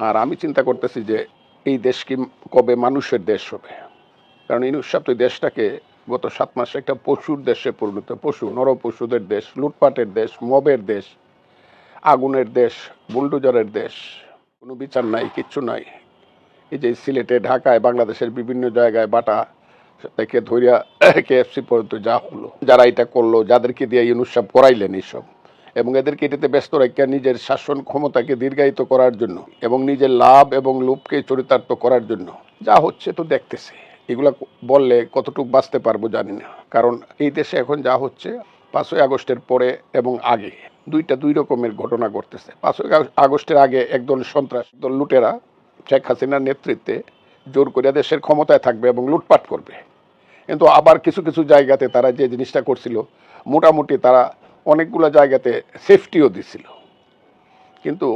আর আমি চিন্তা করতেছি যে এই দেশ কি কবে মানুষের দেশ হবে? কারণ ইনুস সাহেব তো এই দেশটাকে গত সাত মাসে একটা পশুর দেশে পরিণত, পশু নর পশুদের দেশ, লুটপাটের দেশ, মবের দেশ, আগুনের দেশ, বুলডোজারের দেশ, কোনো বিচার নাই, কিচ্ছু নাই। এই যে সিলেটে, ঢাকায়, বাংলাদেশের বিভিন্ন জায়গায় বাটা থেকে ধরিয়া কেএফসি পর্যন্ত যা হলো, যারা এটা করল, যাদেরকে দিয়ে ইউনুস সাহেব করাইলেন এইসব। এবং এদেরকে এটাতে ব্যস্ত রাখিয়া নিজের শাসন ক্ষমতাকে দীর্ঘায়িত করার জন্য এবং নিজের লাভ এবং লোভকে চরিতার্থ করার জন্য। যা হচ্ছে তো দেখতেছে। এগুলা বললে কতটুকু বাঁচতে পারব জানি না। কারণ এই দেশে এখন যা হচ্ছে, পাঁচই আগস্টের পরে এবং আগে দুইটা দুই রকমের ঘটনা ঘটতেছে। পাঁচই আগস্টের আগে একদল সন্ত্রাস দল লুটেরা শেখ হাসিনার নেতৃত্বে জোর করে দেশের ক্ষমতায় থাকবে এবং লুটপাট করবে। কিন্তু আবার কিছু কিছু জায়গাতে তারা যে জিনিসটা করছিল, মোটামুটি তারা অনেকগুলো জায়গাতে সেফটিও দিছিল। কিন্তু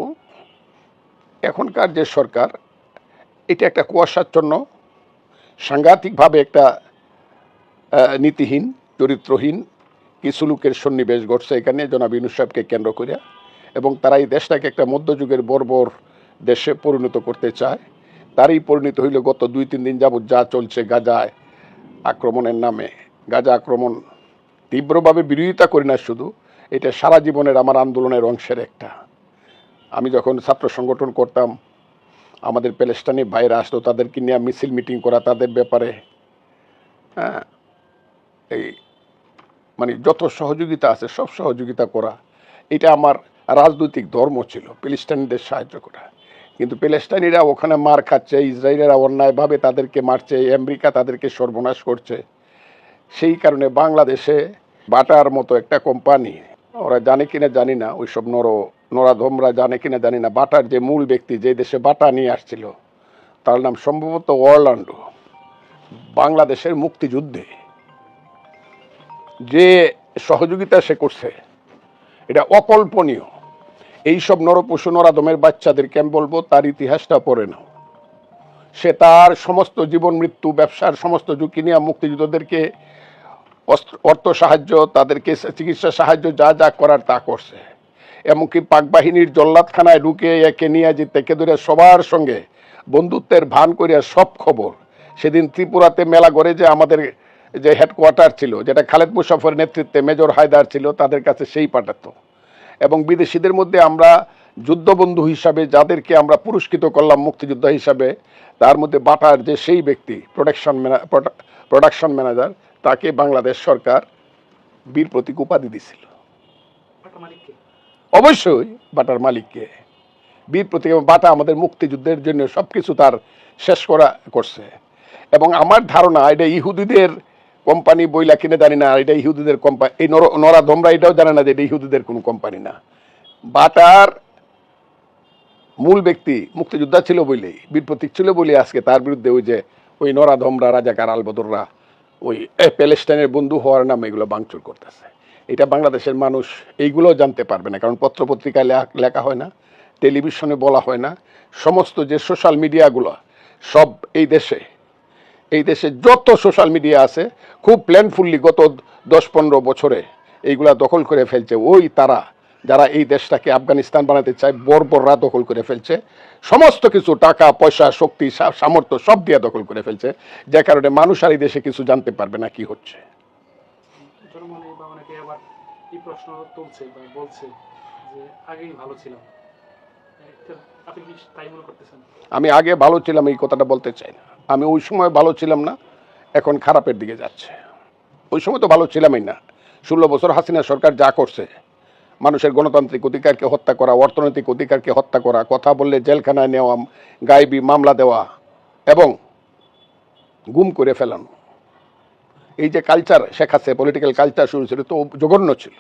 এখনকার যে সরকার, এটা একটা কুয়াশাচ্ছন্ন, সাংঘাতিকভাবে একটা নীতিহীন, চরিত্রহীন কিছু লোকের সন্নিবেশ ঘটছে এখানে, জনাব ইউনুস সাহেবকে কেন্দ্র করে এবং তারা এই দেশটাকে একটা মধ্যযুগের বর্বর দেশে পরিণত করতে চায়। তারই পরিণত হইল গত দুই, তিন দিন যাবৎ যা চলছে গাজায় আক্রমণের নামে। গাজা আক্রমণ তীব্রভাবে বিরোধিতা করি না শুধু এটা সারা জীবনের আমার আন্দোলনের অংশের একটা। আমি যখন ছাত্র সংগঠন করতাম, আমাদের প্যালেস্টাইনি বাইরে আসতো, তাদেরকে নিয়ে মিছিল মিটিং করা তাদের ব্যাপারে। হ্যাঁ এই মানে যত সহযোগিতা আছে, সব সহযোগিতা করা, এটা আমার রাজনৈতিক ধর্ম ছিল প্যালেস্টাইনিদের সাহায্য করা। কিন্তু প্যালেস্টাইনিরা ওখানে মার খাচ্ছে, ইসরায়েলেরা অন্যায়ভাবে তাদেরকে মারছে, আমেরিকা তাদেরকে সর্বনাশ করছে। সেই কারণে বাংলাদেশে বাটার মতো একটা কোম্পানি ওরা জানে কিনা জানি না, ওইসব নর, নরাধমরা জানে কিনা জানি না। বাটার যে মূল ব্যক্তি যে দেশে বাটা নিয়ে আসছিল, তার নাম সম্ভবত অরল্যান্ডো বাংলাদেশের মুক্তিযুদ্ধে। যে সহযোগিতা সে করছে, এটা অকল্পনীয়। এইসব নরপশু নরাদমের বাচ্চাদেরকে আমি বলব, তার ইতিহাসটা পড়ে নাও। সে তার সমস্ত জীবন, মৃত্যু, ব্যবসার সমস্ত ঝুঁকি নিয়ে মুক্তিযুদ্ধদেরকে অর্থ সাহায্য, তাদেরকে চিকিৎসা সাহায্য যা যা করার তা করছে। এমনকি পাক বাহিনীর জল্লাদখানায় ঢুকে একে নিয়ে যে থেকে ধরে সবার সঙ্গে বন্ধুত্বের ভান করিয়া সব খবর। সেদিন ত্রিপুরাতে মেলা করে যে আমাদের যে হেডকোয়ার্টার ছিল, যেটা খালেদ মুশাফের নেতৃত্বে মেজর হায়দার ছিল, তাদের কাছে সেই পাঠাতো। এবং বিদেশিদের মধ্যে আমরা যুদ্ধবন্ধু হিসাবে যাদেরকে আমরা পুরস্কৃত করলাম মুক্তিযোদ্ধা হিসাবে, তার মধ্যে বাটার যে সেই ব্যক্তি প্রোডাকশন প্রোডাকশন ম্যানেজার তাকে বাংলাদেশ সরকার বীর প্রতীক উপাধি দিছিল। অবশ্যই বাটার মালিককে বীর প্রতীক বাটা আমাদের মুক্তিযুদ্ধের জন্য সব কিছু তার শেষ করা করছে। এবং আমার ধারণা এটা ইহুদিদের কোম্পানি বইলা কিনে জানি না এটা ইহুদিদের কোম্পানি এই নর নরা ধমরা এটাও জানে না যে এটা ইহুদিদের কোনো কোম্পানি না। বাটার মূল ব্যক্তি মুক্তিযোদ্ধা ছিল বলেই বীর প্রতীক ছিল বলে আজকে তার বিরুদ্ধে ওই যে ওই নরা ধমরা রাজাকার আলবদররা ওই প্যালেস্টাইনের বন্ধু হওয়ার নামে এগুলো ভাঙচুর করতেছে। এটা বাংলাদেশের মানুষ এইগুলো জানতে পারবে না, কারণ পত্রপত্রিকায় লেখা হয় না, টেলিভিশনে বলা হয় না। সমস্ত যে সোশ্যাল মিডিয়াগুলো, সব এই দেশে এই দেশে যত সোশ্যাল মিডিয়া আছে, খুব প্ল্যানফুললি গত দশ পনেরো বছরে এইগুলা দখল করে ফেলছে। ওই তারা যারা এই দেশটাকে আফগানিস্তান বানাতে চায় বর্বররা দখল করে ফেলছে। সমস্ত কিছু টাকা পয়সা শক্তি সামর্থ্য সব দিয়ে দখল করে ফেলছে। যে কারণে মানুষ আর এই দেশে কিছু জানতে পারবে না কি হচ্ছে। প্রশ্ন তুলছে বা বলছে যে আগেই ভালো ছিলাম। আমি আগে ভালো ছিলাম এই কথাটা বলতে চাই না। আমি ওই সময় ভালো ছিলাম না এখন খারাপের দিকে যাচ্ছে। ওই সময় তো ভালো ছিলামই না। ষোলো বছর হাসিনা সরকার যা করছে মানুষের গণতান্ত্রিক অধিকারকে হত্যা করা, অর্থনৈতিক অধিকারকে হত্যা করা, কথা বললে জেলখানায় নেওয়া, গায়েবী মামলা দেওয়া এবং গুম করে ফেলানো। এই যে কালচার শেখাচ্ছে পলিটিক্যাল কালচার শুরু ছিল, তো জঘন্য ছিল।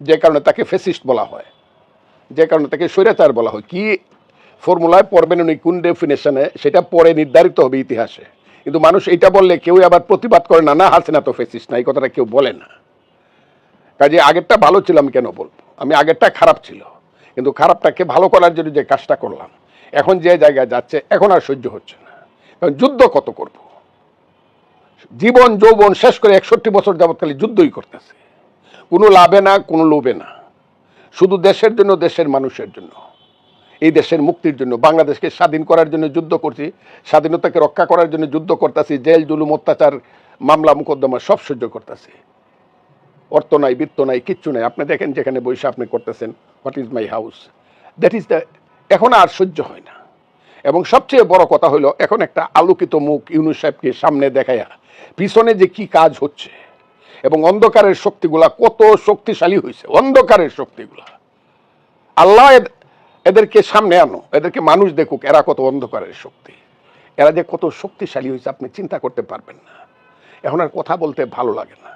যে কারণে তাকে ফেসিস্ট বলা হয়, যে কারণে তাকে স্বৈরাচার বলা হয়। কি ফর্মুলায় পড়বেন উনি, কোন ডেফিনেশনে সেটা পরে নির্ধারিত হবে ইতিহাসে। কিন্তু মানুষ এটা বললে কেউ আবার প্রতিবাদ করে না না, হাসিনা তো ফেসিস না, এই কথাটা কেউ বলে না। কাজে আগেরটা ভালো ছিল কেন বলব? আমি আগেরটা খারাপ ছিল, কিন্তু খারাপটাকে ভালো করার জন্য যে কাজটা করলাম, এখন যে জায়গায় যাচ্ছে, এখন আর সহ্য হচ্ছে না। এখন যুদ্ধ কত করব? জীবন, যৌবন শেষ করে একষট্টি বছর যাবৎ খালি যুদ্ধই করতেছে। কোনো লাভে না, কোনো লোভে না। শুধু দেশের জন্য, দেশের মানুষের জন্য। এই দেশের মুক্তির জন্য, বাংলাদেশকে স্বাধীন করার জন্য যুদ্ধ করছি, স্বাধীনতাকে রক্ষা করার জন্য যুদ্ধ করতেছি, জেল, জুলুম, অত্যাচার, মামলা, মোকদ্দমা সব সহ্য করতেছি। অর্থ নাই, বৃত্ত নাই, কিচ্ছু নাই। আপনি দেখেন যেখানে বসে আপনি করতেছেন what is my house that is the এখন আর সহ্য হয় না। এবং সবচেয়ে বড় কথা হলো, এখন একটা আলোকিত মুখ ইউনুস সাহেবকে সামনে দেখায়া পিছনে যে কি কাজ হচ্ছে, এবং অন্ধকারের শক্তিগুলা কত শক্তিশালী হয়েছে অন্ধকারের শক্তিগুলা। আল্লাহ এদেরকে সামনে আনো, এদেরকে মানুষ দেখুক, এরা কত অন্ধকারের শক্তি। এরা যে কত শক্তিশালী হয়েছে আপনি চিন্তা করতে পারবেন না। এখন আর কথা বলতে ভালো লাগে না।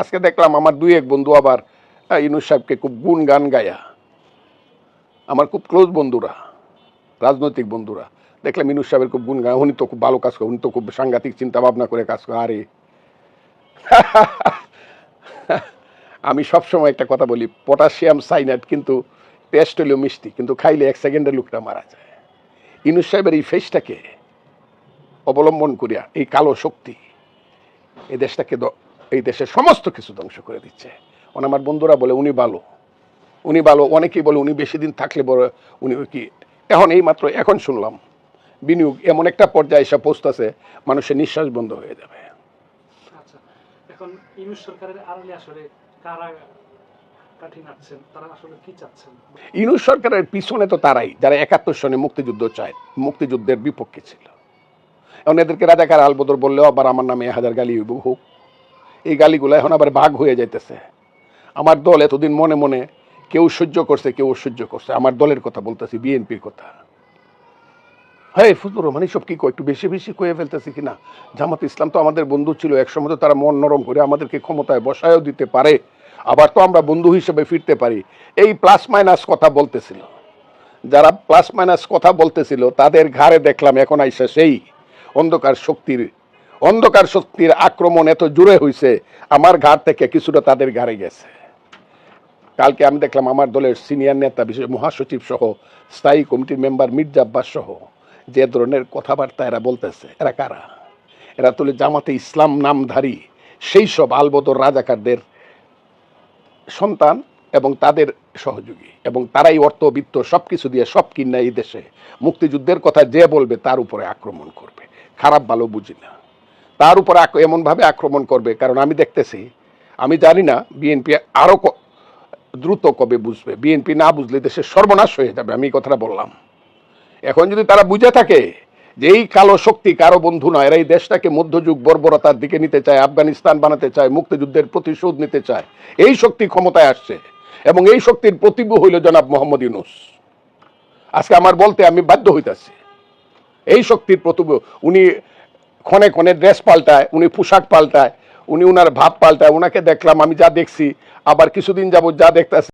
আজকে দেখলাম আমার দুই এক বন্ধু আবার ইউনুস সাহেবকে খুব গুণ গান গায়া। আমার খুব ক্লোজ বন্ধুরা, রাজনৈতিক বন্ধুরা। দেখলাম ইনুস সাহেবের খুব গুণ গান উনি তো খুব ভালো কাজ করে, উনি তো খুব সাংঘাতিক চিন্তা ভাবনা করে কাজ করে, আরে। আমি সবসময় একটা কথা বলি, পটাশিয়াম সাইনাইড কিন্তু টেস্ট হলেও মিষ্টি, কিন্তু খাইলে এক সেকেন্ডে লোকটা মারা যায়। ইনুস সাহেবের এই ফেসটাকে অবলম্বন করিয়া, এই কালো শক্তি এই দেশটাকে এই দেশের সমস্ত কিছু ধ্বংস করে দিচ্ছে। মানে আমার বন্ধুরা বলে উনি ভালো। উনি ভালো। অনেকেই বলে উনি বেশি দিন থাকলে বড় উনি কি? এখন এই মাত্র এখন শুনলাম বিনিয়োগ এমন একটা পর্যায়ে এসে পৌঁছতেছে মানুষের নিঃশ্বাস বন্ধ হয়ে যাবে। আচ্ছা এখন ইউনুস সরকারের আড়ালে আসলে কারা ইউনুস সরকারের পিছনে তো তারাই যারা একাত্তর সনে মুক্তিযুদ্ধ চায় মুক্তিযুদ্ধের বিপক্ষে ছিল। এখন এদেরকে রাজাকার আলবদর বললেও আবার আমার নামে হাজার গালি হোক। এই গালিগুলো এখন আবার ভাগ হয়ে যাইতেছে। আমার দল এতদিন মনে মনে কেউ সহ্য করছে, কেউ সহ্য করছে। আমার দলের কথা বলতেছি, বিএনপির কথা। হ্যাঁ ফুজুর রহমান সব কি একটু বেশি বেশি কয়ে ফেলতেছি কিনা জামাত ইসলাম তো আমাদের বন্ধু ছিল, একসময় তো তারা মন নরম করে আমাদেরকে ক্ষমতায় বসায়ও দিতে পারে। আবার তো আমরা বন্ধু হিসেবে ফিরতে পারি। এই প্লাস মাইনাস কথা বলতেছিল। যারা প্লাস মাইনাস কথা বলতেছিল, তাদের ঘাড়ে দেখলাম, এখন আইসা সেই অন্ধকার শক্তির অন্ধকার শক্তির আক্রমণ এত জোরে হয়েছে আমার ঘাড় থেকে কিছুটা তাদের ঘাড়ে গেছে। কালকে আমি দেখলাম আমার দলের সিনিয়র নেতা, বিশেষ মহাসচিব সহ, স্থায়ী কমিটির মেম্বার মির্জা আব্বাস সহ, যে ধরনের কথাবার্তা এরা বলতেছে, এরা কারা? এরা তুলে জামাতে ইসলাম নামধারী, সেই সব আলবদর রাজাকারদের সন্তান এবং তাদের সহযোগী। এবং তারাই অর্থ, বিত্ত সব কিছু দিয়ে সব কিনা এই দেশে মুক্তিযুদ্ধের কথা যে বলবে তার উপরে আক্রমণ করবে। খারাপ ভালো বুঝি না। তার উপর এমনভাবে আক্রমণ করবে, কারণ আমি দেখতেছি, আমি জানি না, বিএনপি আরও দ্রুত কবে বুঝবে। বিএনপি না বুঝলে দেশের সর্বনাশ হয়ে যাবে, আমি এই কথাটা বললাম। এখন যদি তারা বুঝে থাকে যে এই কালো শক্তি কারও বন্ধু নয়, এরা এই দেশটাকে মধ্যযুগ বর্বরতার দিকে নিতে চায়, আফগানিস্তান বানাতে চায়, মুক্তিযুদ্ধের প্রতিশোধ নিতে চায়, এই শক্তি ক্ষমতায় আসছে। এবং এই শক্তির প্রতিভু হইল জনাব মোহাম্মদ ইউনুস। আজকে আমার বলতে আমি বাধ্য হইতাছি। এই শক্তির প্রতিভু, উনি ক্ষণে ক্ষণে ড্রেস পাল্টায়, উনি পোশাক পাল্টায়, উনি উনার ভাব পাল্টায় ওনাকে দেখলাম, আমি যা দেখছি, আবার কিছুদিন যাবত যা দেখতেছি